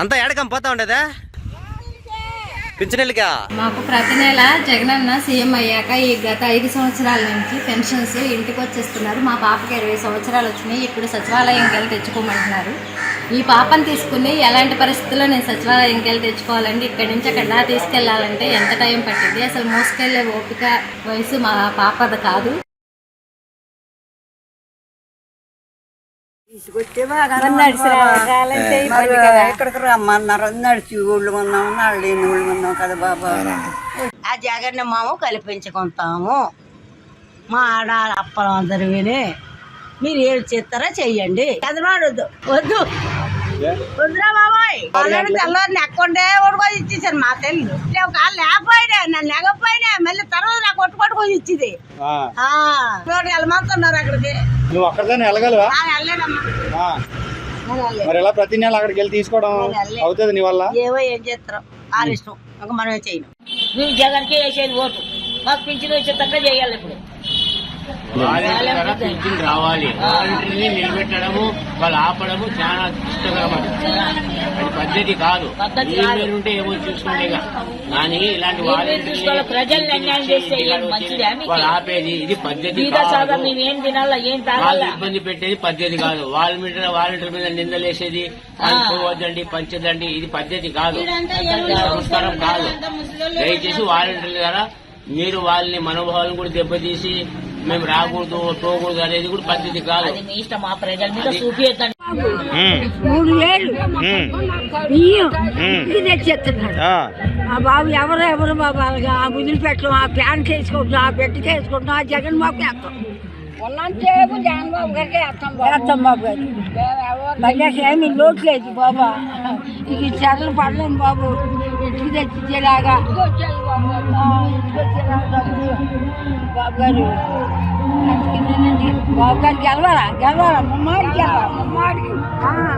అంతా ఏడకం పోతా ఉండేదా? పింఛనెళ్ళికా మాకు ప్రతి నెల జగనన్న సీఎం అయ్యాక ఈ గత ఐదు సంవత్సరాల నుంచి పెన్షన్స్ ఇంటికి వచ్చేస్తున్నారు. మా పాపకి ఇరవై సంవత్సరాలు వచ్చినాయి. ఇప్పుడు సచివాలయంకి వెళ్ళి తెచ్చుకోమంటున్నారు. ఈ పాపను తీసుకుని ఎలాంటి పరిస్థితుల్లో నేను సచివాలయంకి వెళ్ళి తెచ్చుకోవాలండి? ఇక్కడి నుంచి అక్కడ తీసుకెళ్ళాలంటే ఎంత టైం పట్టింది అసలు మోసుకెళ్ళే ఓపిక వయసు మా పాపది కాదు. ఎక్కడికి రమ్మన్నారు? నడిచి ఊళ్ళు ఉన్నాము నడలేని ఊళ్ళు ఉన్నాం కదా బాబా. ఆ జగన్ మాము కల్పించుకుంటాము. మా ఆడ అప్పలం అందరు విని మీరు ఏం చేస్తారో చెయ్యండి. చంద్రబాబు వద్దు వద్దు. వద్దురా బాబాయ్. ఆల్రెడీ తెల్లవారిని ఎక్కండే కొట్టుకొని ఇచ్చేసారు మా తెల్లు. కాళ్ళు లేకపోయినా నన్ను లేకపోయినా మళ్ళీ తర్వాత కొట్టు కొట్టుకొని ఇచ్చింది నూట వెళ్ళమంటున్నారు అక్కడికి. నువ్వు అక్కడికైనా వెళ్ళగలవా? వెళ్ళలేదు. మరి ఎలా ప్రతి నెల అక్కడికి వెళ్ళి తీసుకోవడం. అవుతుంది నీ వల్ల? ఏవో ఏం చేస్తారో. వాళ్ళ ఇష్టం. ఇంకా మనమే చేయను. మేము జగన్కే వేసేది ఓటు. మాకు పింఛన్ వచ్చేటట్టు చేయాలి ఇప్పుడు. వాలంటీర్ పింఛన్ రావాలి. వాలంటీర్ని నిలబెట్టడము వాళ్ళు ఆపడము చాలా ఇష్టకరం అది. పద్ధతి కాదు. ఉంటే ఏమో చూసుకోండి ఇక. కానీ ఇలాంటి అన్యాయం చేస్తే? వాళ్ళు ఆపేది ఇది పద్ధతి వాళ్ళు ఇబ్బంది పెట్టేది పద్ధతి కాదు. వాళ్ళ మీద వాలంటీర్ మీద నిందలేసేది పోవద్దండి పంచదండి ఇది పద్ధతి కాదు. సంస్కారం కాదు. దయచేసి వాలంటీర్ల ద్వారా మీరు వాళ్ళని మనోభావాలను కూడా దెబ్బతీసి మేము రాకూడదు పోకూడదు అనేది కూడా పద్ధతి కాదు. అది మీ ఇష్టం మా ప్రజల మీద చూపియద్దండి. మూడు వేలు. బియ్యం. ఇది తెచ్చేస్తున్నాడు. ఆ. బాబు ఎవరు ఎవరు బాబు అలాగా ఆ ముదులు పెట్టడం ఆ ప్యాంట్ వేసుకుంటాం ఆ పెట్టికి వేసుకుంటాం ఆ జగన్ బాబు వేస్తాం. ఉన్నంతసేపు జగన్ బాబు గారికి వేస్తాం వేస్తాం బాబు గారు. మళ్ళీ ఏమి లోటు లేదు బాబా. ఇక ఈ చెరలు పడలేము బాబు. ఇంటికి తెచ్చిచ్చేలాగా. ఆ, ఇంటికి వచ్చేలాగా. Gak berani. Gak berani. Gak berani. Gak berani. Gak